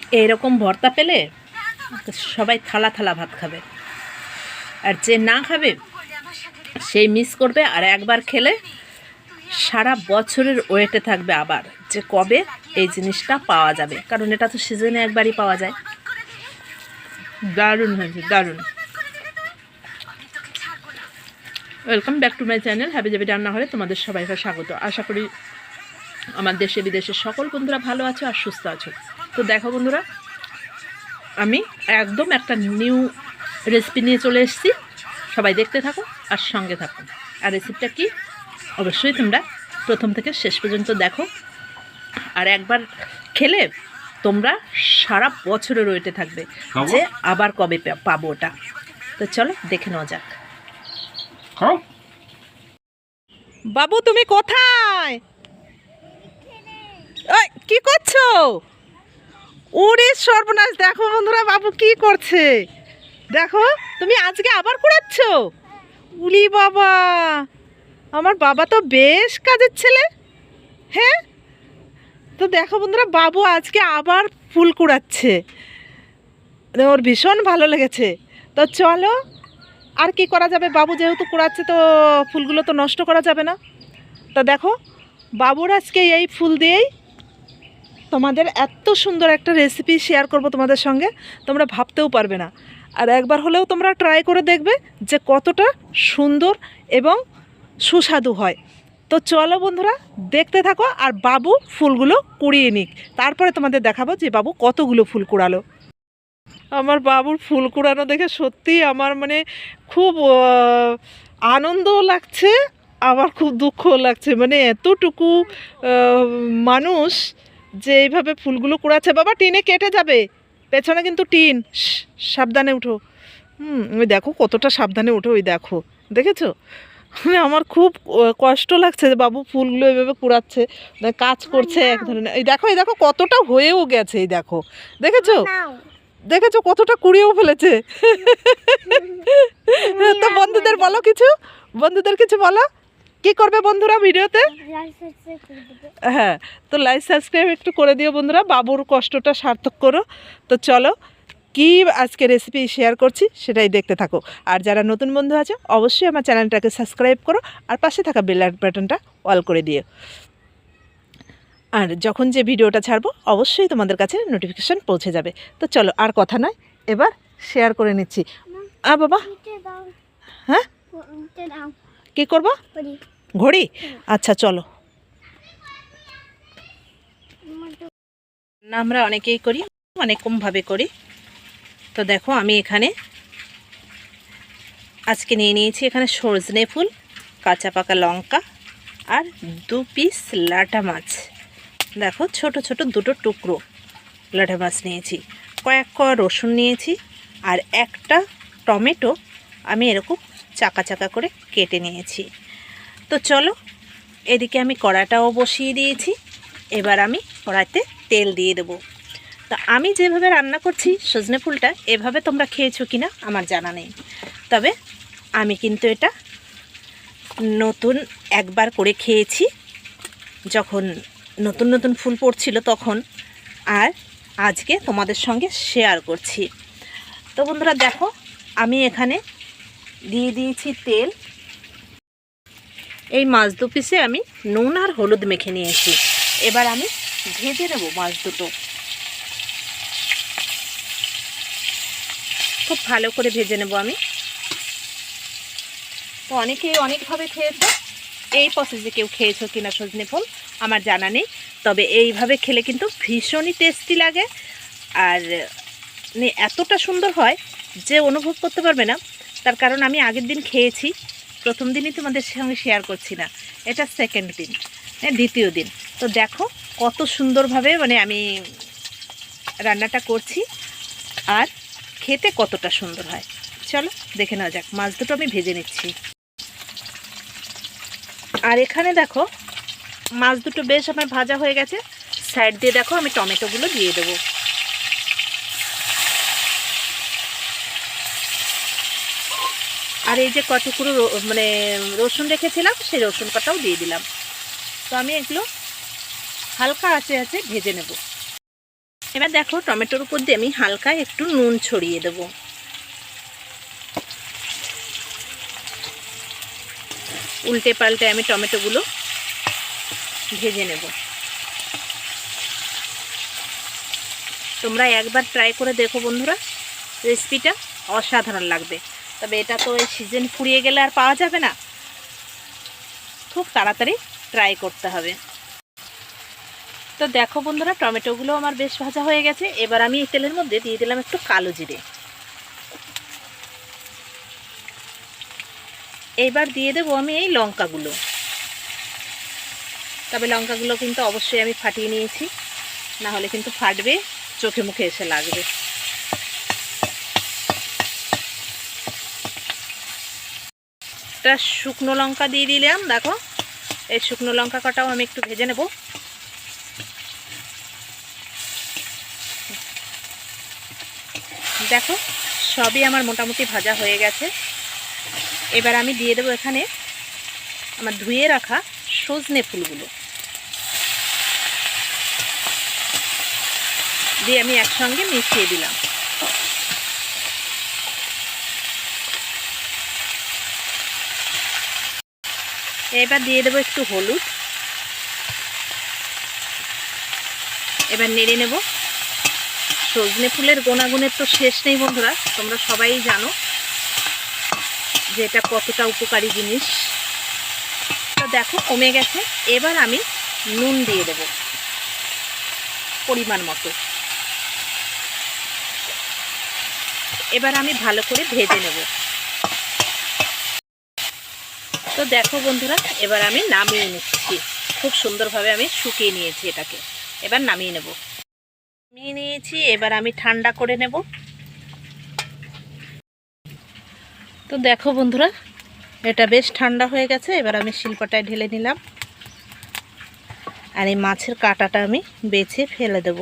এইরকম ভর্তা পেলে সবাই থালা থালা ভাত খাবে। আর যে না খাবে সেই মিস করবে আর একবার খেলে সারা বছরের ওয়েটে থাকবে আবার যে কবে এই জিনিসটা পাওয়া যাবে। কারণ এটা তো সিজনে একবারই পাওয়া যায়। দারুণ হয়েছে, দারুণ। Welcome back to my channel happy যাবি রান্নাঘরে তোমাদের সবাইকে স্বাগত। আশা করি আমার দেশে বিদেশে সকল বন্ধুরা ভালো আছো আর সুস্থ আছো। তো দেখো বন্ধুরা আমি একদম একটা নিউ রেসিপি নিয়ে চলে এসেছি। সবাই দেখতে থাকো আর সঙ্গে থাকো। আর রেসিপিটা কি? অবশ্যই তোমরা প্রথম থেকে শেষ পর্যন্ত দেখো। আর একবার খেলে তোমরা সারা বছরের ওয়েটে থাকবে যে আবার কবে পাবো ওটা। তো চলো দেখে নেওয়া যাক। বাবু তুমি কোথায়? ওই কি করছ? ওরে সর্বনাশ, দেখো বন্ধুরা বাবু কি করছে? দেখো, তুমি আজকে আবার কুড়াচ্ছ? উলি বাবা, আমার বাবা তো বেশ কাজের ছেলে। হ্যাঁ? তো দেখো বন্ধুরা, বাবু আজকে আবার ফুল কুড়াচ্ছে। ওর ভীষণ ভালো লেগেছে। তো চলো, আর কি করা যাবে? বাবু যেহেতু কুড়াচ্ছে, তো ফুলগুলো তো নষ্ট করা যাবে না। তা দেখো, বাবুর আজকে এই ফুল দিয়েই তোমাদের এত সুন্দর একটা রেসিপি শেয়ার করব তোমাদের সঙ্গে তোমরা ভাবতেও পারবে না। আর একবার হলেও তোমরা ট্রাই করে দেখবে যে কতটা সুন্দর এবং সুস্বাদু হয়। তো চলো বন্ধুরা দেখতে থাকো আর বাবু ফুলগুলো কুড়িয়ে নিক। তারপরে তোমাদের দেখাবো যে বাবু কতগুলো ফুল কুড়ালো। আমার বাবুর ফুল কুড়ানো দেখে সত্যি আমার মানে খুব আহ, আনন্দও লাগছে আবার খুব দুঃখও লাগছে। মানে এতটুকু মানুষ যে এইভাবে ফুলগুলো কুড়াচ্ছে বাবা টিনে কেটে যাবে। পেছনে কিন্তু টিন। সাবধানে উঠো। হুম ওই দেখো কতটা সাবধানে উঠো ওই দেখো। দেখেছ? মানে আমার খুব কষ্ট লাগছে যে বাবু ফুলগুলো এইভাবে কুড়াচ্ছে মানে কাজ করছে এক ধরনের। এই দেখো এই দেখো কতটা হয়েও গেছে এই দেখো। দেখেছ? দেখেছ কতটা কুড়িয়েও ফেলেছে? তো বন্ধুদের বলো কিছু? বন্ধুদের কিছু বলো? কি করবে বন্ধুরা ভিডিওতে? হ্যাঁ তো লাইক সাবস্ক্রাইব একটু করে দিও বন্ধুরা বাবুর কষ্টটা সার্থক করো। তো চলো কি আজকে রেসিপি শেয়ার করছি সেটাই দেখতে থাকো। আর যারা নতুন বন্ধু আছে অবশ্যই আমার চ্যানেলটাকে সাবস্ক্রাইব করো আর পাশে থাকা বেল বাটনটা অল করে দিও। আর যখন যে ভিডিওটা ছাড়বো অবশ্যই তোমাদের কাছে নোটিফিকেশান পৌঁছে যাবে। তো চলো আর কথা নয় এবার শেয়ার করে নিচ্ছি। আ বাবা। হ্যাঁ? কি করব? ঘড়ি? আচ্ছা চলো। না আমরা অনেকেই করি, অনেক কমভাবে করি। তো দেখো, আমি এখানে আজকে নিয়ে নিয়েছি এখানে সজনে ফুল, কাঁচা পাকা লঙ্কা আর দু পিস লাটা মাছ। দেখো, ছোট ছোট দুটো টুকরো লাটা মাছ নিয়েছি। কয়েক ক রসুন নিয়েছি আর একটা টমেটো আমি এরকম চাকা চাকা করে কেটে নিয়েছি। তো চলো, এদিকে আমি কড়াটাও বসিয়ে দিয়েছি, এবার আমি কড়াইতে তেল দিয়ে দেবো। তা আমি যেভাবে রান্না করছি সজনে ফুলটা, এভাবে তোমরা খেয়েছো কি না আমার জানা নেই। তবে আমি কিন্তু এটা নতুন একবার করে খেয়েছি, যখন নতুন নতুন ফুল পড়ছিল তখন, আর আজকে তোমাদের সঙ্গে শেয়ার করছি। তো বন্ধুরা দেখো, আমি এখানে দিয়ে দিয়েছি তেল। এই মাছ দু পিসে আমি নুন আর হলুদ মেখে নিয়েছি। এবার আমি ভেজে নেব মাছ দুটো। খুব ভালো করে ভেজে নেব আমি। তো অনেকেই অনেকভাবে খেয়েছে। এই প্রসেসে কেউ খেয়েছো কিনা সজনে ফুল আমার জানা নেই। তবে এইভাবে খেলে কিন্তু ভীষণই টেস্টি লাগে। আর মানে এতটা সুন্দর হয় যে অনুভব করতে পারবে না। তার কারণ আমি আগের দিন খেয়েছি। প্রথম দিনই তোমাদের সঙ্গে শেয়ার করছি না। এটা সেকেন্ড দিন হ্যাঁ দ্বিতীয় দিন। তো দেখো কত সুন্দরভাবে মানে আমি রান্নাটা করছি আর খেতে কতটা সুন্দর হয়। চলো দেখে নেওয়া যাক, মাছ দুটো আমি ভেজে নিচ্ছি। আর এখানে দেখো মাছ দুটো বেশ আমার ভাজা হয়ে গেছে। সাইড দিয়ে দেখো আমি টমেটোগুলো দিয়ে দেবো। আর এই যে কতগুলো মানে রসুন রেখেছিলাম, সেই রসুন কটাও দিয়ে দিলাম। তো আমি এগুলো হালকা আছে আছে ভেজে নেব। এবার দেখো, টমেটোর উপর দিয়ে আমি হালকা একটু নুন ছড়িয়ে দেব। উল্টে পাল্টে আমি টমেটোগুলো ভেজে নেব। তোমরা একবার ট্রাই করে দেখো বন্ধুরা, রেসিপিটা অসাধারণ লাগবে। তবে এটা তো এই সিজন ফুরিয়ে গেলে আর পাওয়া যাবে না। খুব তাড়াতাড়ি ট্রাই করতে হবে। তো দেখো বন্ধুরা, টমেটোগুলো আমার বেশ ভাজা হয়ে গেছে। এবার আমি এই তেলের মধ্যে দিয়ে দিলাম একটু কালো জিরে। এইবার দিয়ে দেবো আমি এই লঙ্কাগুলো। তবে লঙ্কাগুলো কিন্তু অবশ্যই আমি ফাটিয়ে নিয়েছি। না হলে কিন্তু ফাটবে, চোখে মুখে এসে লাগবে। একটা শুকনো লঙ্কা দিয়ে দিলাম, দেখো। এই শুকনো লঙ্কা কটাও আমি একটু ভেজে নেব। দেখো, সবই আমার মোটামুটি ভাজা হয়ে গেছে। এবার আমি দিয়ে দেবো এখানে আমার ধুয়ে রাখা সজনে ফুলগুলো। দিয়ে আমি একসঙ্গে মিশিয়ে দিলাম। এবার দিয়ে দেবো একটু হলুদ। এবার নেড়ে নেব। সজনে ফুলের গোনাগুনের তো শেষ নেই বন্ধুরা, তোমরা সবাই জানো যে এটা কতটা উপকারী জিনিস। তো দেখো, কমে গেছে। এবার আমি নুন দিয়ে দেব পরিমাণ মতো। এবার আমি ভালো করে ভেজে নেব। তো দেখো বন্ধুরা, এবার আমি নামিয়ে নিচ্ছি। খুব সুন্দরভাবে আমি শুকিয়ে নিয়েছি এটাকে। এবার নামিয়ে নেব। নামিয়ে নিয়েছি, এবার আমি ঠান্ডা করে নেব। তো দেখো বন্ধুরা, এটা বেশ ঠান্ডা হয়ে গেছে, এবার আমি শিল্পটায় ঢেলে নিলাম। আর এই মাছের কাঁটাটা আমি বেছে ফেলে দেব।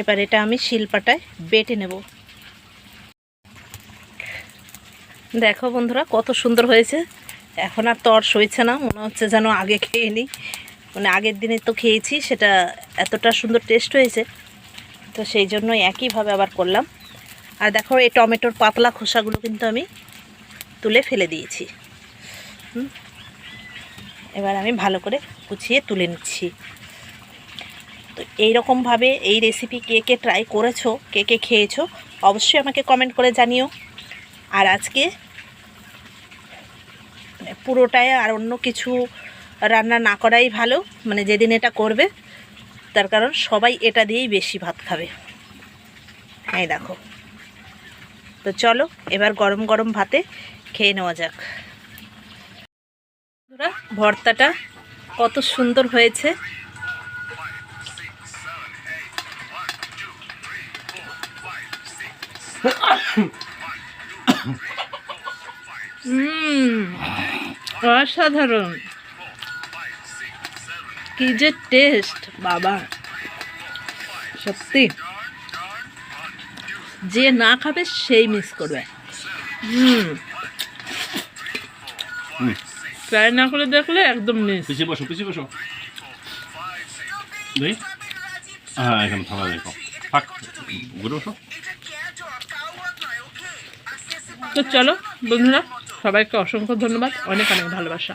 এবার এটা আমি শিল্পাটায় বেটে নেব। দেখো বন্ধুরা, কত সুন্দর হয়েছে। এখন আর তর সইছে না, মনে হচ্ছে যেন আগে খেয়ে নিই। মানে আগের দিনে তো খেয়েছি, সেটা এতটা সুন্দর টেস্ট হয়েছে। তো সেই জন্য একইভাবে আবার করলাম। আর দেখো, এই টমেটোর পাতলা খোসাগুলো কিন্তু আমি তুলে ফেলে দিয়েছি। এবার আমি ভালো করে কুচিয়ে তুলে নিচ্ছি। তো এইরকমভাবে এই রেসিপি কে কে ট্রাই করেছ, কে কে খেয়েছো, অবশ্যই আমাকে কমেন্ট করে জানিও। আর আজকে মানে পুরোটাই আর অন্য কিছু রান্না না করাই ভালো মানে যেদিন এটা করবে, তার কারণ সবাই এটা দিয়েই বেশি ভাত খাবে। এই দেখো। তো চলো, এবার গরম গরম ভাতে খেয়ে নেওয়া যাক। ভর্তাটা কত সুন্দর হয়েছে। অসাধারণ। কি যে টেস্ট বাবা। সত্যি। যে না খাবে, সেই মিস করবে। ট্রাই না করে দেখলে একদম মিস পিছিয়ে বসো পিছিয়ে বসো। হ্যাঁ এখানে থালা দেখো। থাক, ঘুরে বসো। তো চলো বন্ধুরা সবাইকে অসংখ্য ধন্যবাদ। অনেক অনেক ভালোবাসা।